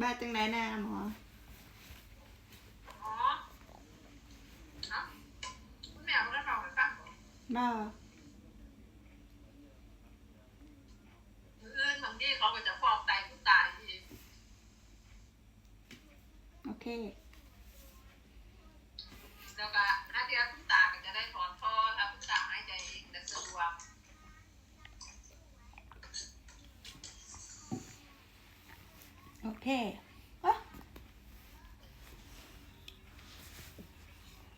บ้าจังไหนแน่หมออ๋อเอ้าคุณแม่บ่ได้ฟังให้ฟังบ่บ้ามื้ออื่นบางทีเขาก็จะฟอกไตคุณตาอีกโอเค โอเคอะ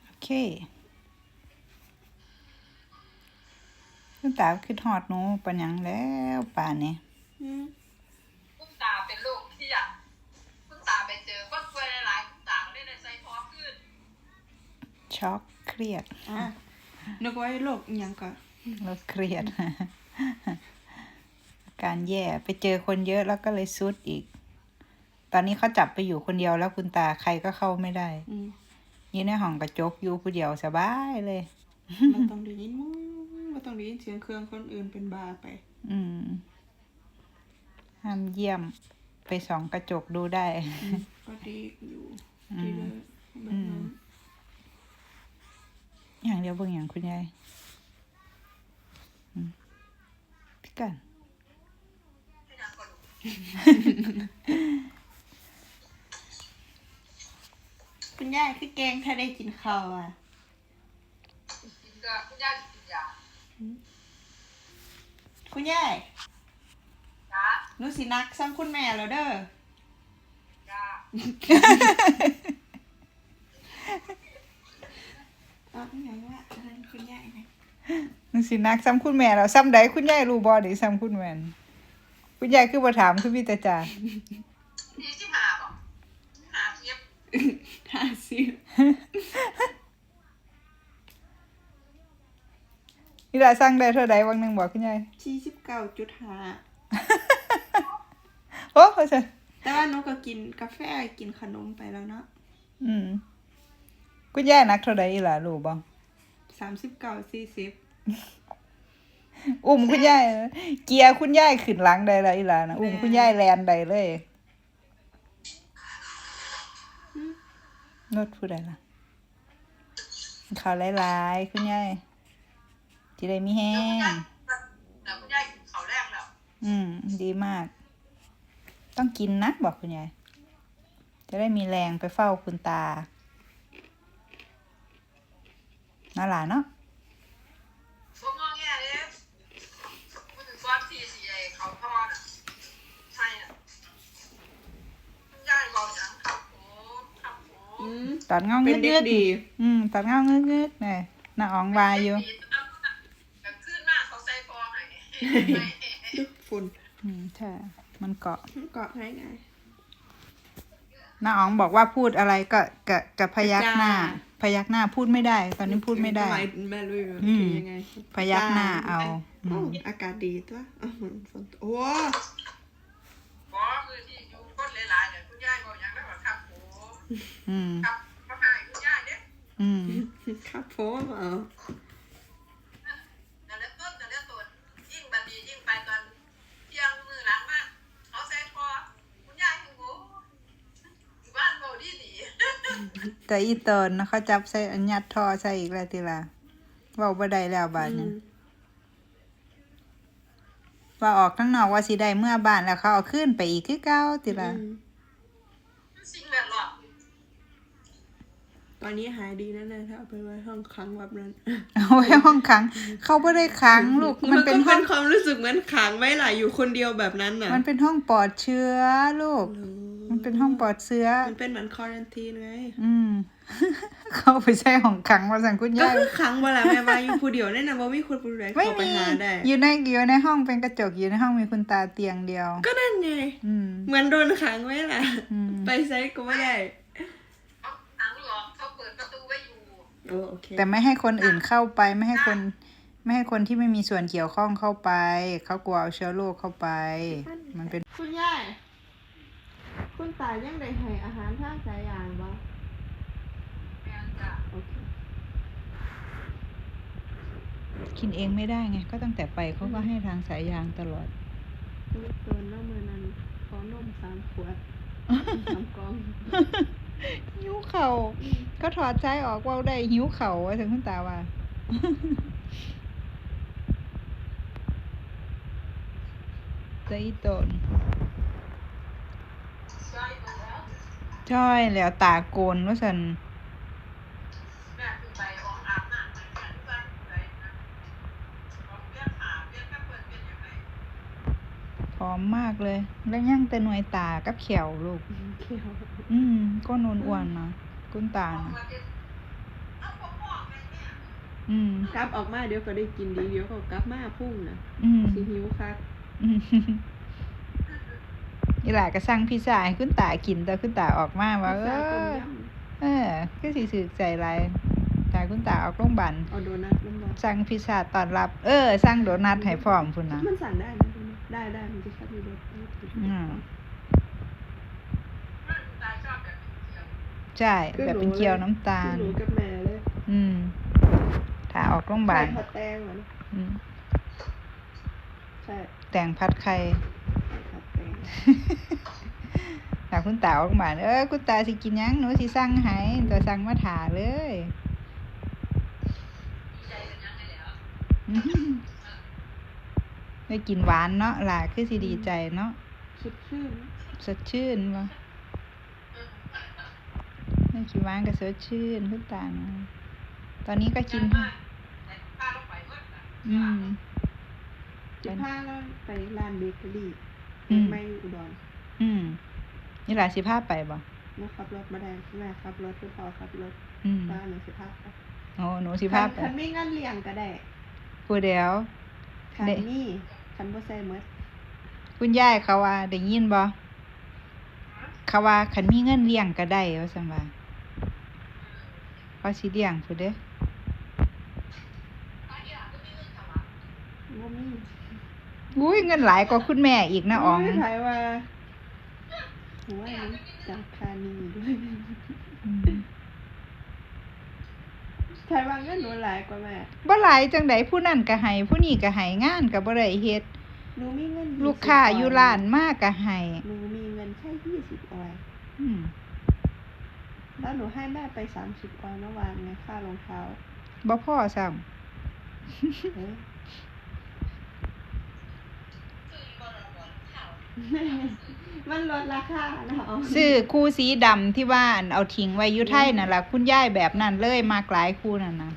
โอเคคุณตาคือหอดหนูปัญญังแล้วป่านนี้อืมคุณตาเป็นโรคที่อยากคุณตาไปเจอคนป่วยหลายๆคุณตาก็เลยได้ใส่ท่อขึ้นช็อกเครียดอะนึกว่าโรคอิหยังก่อนแล้วเครียดอาการแย่ไปเจอคนเยอะแล้วก็เลยซุดอีก ตอนนี้เขาจับไปอยู่คนเดียวแล้วคุณตาใครก็เข้าไม่ได้อืมอยู่ในห้องกระจกอยู่ผู้เดียวสบายเลยมันต้องได้ยินมั้งมันต้องได้ยินเสียงเครื่องคนอื่นเป็นบาไป อืมห้ามเยี่ยมไปส่องกระจกดูได้อืมก็ดีอยู่ดีเลยแบบนั้นอย่างเดียวเบิ่งอย่างคุณยายอืมพี่กัน คุณย่าคือแกงถ้าได้กินข้าวอะกินก็คุณย่ากินยาคุณย่าจ้าหนูสินักซ้ำคุณแม่แล้วเด้อจ้าเอ๋ออย่างว่าอะไรคุณย่าไหนนึกสินักซ้ำคุณแม่เราซ้ำใดคุณยายรู้บ่ได้ซ้ำคุณแม่นคุณยายคือบ่ถามคือพี่ตาจ่าที่ที่หาบ่หาเทียบ ห้าสิบนี่ล่ะสั่งได้เท่าใดวังหนึงบอกคุณยายสี่สิบเก้าจุดห้าโอ้เขาจะแต่ว่าหนูก็กินกาแฟกินขนมไปแล้วเนาะอืมคุณยายนักเท่าใดอีหล่ะรู้บ่สามสิบเก้าสี่สิบอุ้มคุณยายเกียร์คุณยายขึ้นหลังได้แล้วอีหล่ะนะอุ้มคุณยายแลนได้เลย รถผู้ใดล่ะเขาวหลายๆคุณยายจะได้มีแห้แล้วคุณย่างแล้วคุณย่ากินข้าวแรกแล้วอืม ดีมาก ต้องกินนะบอกคุณยายจะได้มีแรงไปเฝ้าคุณตาน่าหลานเนาะ ตอนเงาเป็เงืนดเด็เงืกดดี อืมตอนเงาเงืดเงืดเนี่ยน้าอ๋องวายอยู่แบบขึ้นมากเขาใส่ฟองให้ดึกฝุ่นอืมใช่มันเกาะเกาะให้ไงน้าอ๋องบอกว่าพูดอะไรก็กะกะพยักหน้าจ้าพยักหน้าพูดไม่ได้ ตอนนี้พูดไม่ได้ทำแม่รู้อยู่อืมคือยังไง พยักหน้าเอาอืโอ้มอากาศดีตัวอ้าวเหมือนฝนตกโอ้บอมือที่อยู่ก้นหลายๆเนี่ยคุณย่าบอกอย่างแล้วว่าครับผมอืมครับ อืมครับผมเอาแต่ละต้นแต่ละต้นยิ่งบันดียิ่งไปตอนเที่ยงมือหลังมากเขาใส่คอคุณย่าคือโอ้อยู่บ้านเบาดีดีแต่อีตอนนะเขาจับใส่อันยัดท่อใส่อีกแล้วทีละเว่าบ่ได้แล้วบาดนี้ว่าออกข้างนอกว่าสิได้เมื่อบ้านแล้วเขาเอาขึ้นไปอีกคือเก้าทีละอืมสิ่งแวดล้อม ตอนนี้หายดีแล้วนะถ้าเอาไปไว้ห้องขังแบบนั้น เอาไว้ห้องขัง เขาไม่ได้ขังลูก มันเป็นก็ห้องความรู้สึกเหมือนขังไว้หล่ะอยู่คนเดียวแบบนั้นน่ะ มันเป็นห้องปลอดเชื้อลูก มันเป็นห้องปลอดเชื้อ มันเป็นเหมือนคอรันทีนไง อืม เขาไปใช้ห้องขังมาสั่งคุณก็ยายคือขังเวลาแม่มาอยู่ผู้เดียวแน่นอนว่ามีคนผู้ใดไม่เข้าไปมีหาได้ อยู่ในอยู่ในห้องเป็นกระจกอยู่ในห้องมีคุณตาเตียงเดียว ก็นั่นไงอืมเหมือนโดนขังไว้ล่ะอืมไปไซส์ก็ไม่ได้ อยู่โอ้โอเคแต่ไม่ให้คนอื่นเข้าไปไม่ให้คน ไม่ให้คนที่ไม่มีส่วนเกี่ยวข้องเข้าไป เขากลัวเอาเชื้อโรคเข้าไป มันเป็นคุณยายคุณตายังได้ให้อาหารทางสายยางบ่แม่นจ้ะโอเคกินเองไม่ได้ไง ก็ตั้งแต่ไปเขาก็ให้ทางสายยางตลอดเกินแล้วมือนั้นขอนมสามขวดทำกล้อง หิวเข่าก็ถอดใจออกเว่าได้หิวเข่าว่าถึงคุณตาว่าใจตนใช่ตัวแล้วจ้อยแล้วตาโกนว่าสัน อมมากเลย แล้วยังแต่หน่วยตากับเขียวลูก เขียวอืมก็นวลอ้วนๆนะคุณตาออกนะมาเป็นเอาพ่อพ่อแม่แม่อืม กลับออกมาเดี๋ยวก็ได้กินดีเดี๋ยวก็กลับมาพุ่งนะอืมสิหิวคักอืมอีหลาก็สั่งพิซซ่าให้คุณตากินแต่คุณตาออกมาว่าเอพิซซ่าต้มอยเออคือสิสึกใจไรแต่คุณตาออกโรงพยาบาลำเอาโดนัทมันบอกสั่งพิซซ่าตอนรับ เออสั่งโดนัทให้พร้อมพุ่นนะมันสั่งได้นะ ได้ได้มันจะชอบมีรสอืมแม่คุณตาชอบแบบเขียวใช่แบบเป็นเกี๊ยวน้ำตาลหนูกับแม่เลย อืมถ้าออกโรงพยาบาลใส่ผัดแตงเหรออืมใช่แต่งพัดไข่ผัดแตงถ้าคุณตาออกมาเออคุณตาสิกินหยังหนูสิสั่งให้ตัวสั่งมาถาเลยดีใจกันยัง ไงแล้วอื้อหือได้กินหวานเนาะล่ะคือสิดีใจเนาะสดชื่นสดชื่นวะได้กินหวานก็สดชื่นคุณตานะตอนนี้ก็กินแต่ป้าลงไปเมื่อไหร่อืมจะพาเราไปร้านเบเกอรี่อืมไม่อุดรอืมนี่หลานสิพาไปบ่มาขับรถมาได้แม่ขับรถคือพอขับรถอืมป้าหนูสิพาไปโอ้หนูสิพาไปคันมีเงินเลี้ยงก็ได้ผู้เดียวคันเด้มี คันบ่ใส่หมดคุณยายเขาว่าได้ยินบ่เขาว่าคันมีเงินเลี้ยงก็ได้ว่าซั่นว่าเขาสิเลี้ยงผู้เด้อป้าอยากก็มีเงินถวายบ่มีอุ้ยเงินหลายกว่าคุณแม่อีกนะอ๋องโยถ่ายว่าหัวนี้จากคานีด้วย อืมถ่ายว่าเงินหนูหลายกว่าแม่บ่หลายจังไดผู้นั่นก็ให้ผู้นี้ก็ให้งานก็บ่ได้เฮ็ดหนูมีเงินลูกค้า20อยู่ร้านมากก็ให้หนูมีเงินแค่ยี่สิบออยอืมแล้วหนูให้แม่ไปสามสิบออยเมื่อวานไงค่ารองเท้าบ่พอซ้เอ๊ะ คือบ่ละบ่ข่าว มันลดราคาเนาะซื้อคู่สีดำที่ว่าอันเอาทิ้งไว้อยู่ไทยนั่นล่ะคุณยายแบบนั้นเลยมากหลายคู่นั่นน่ะ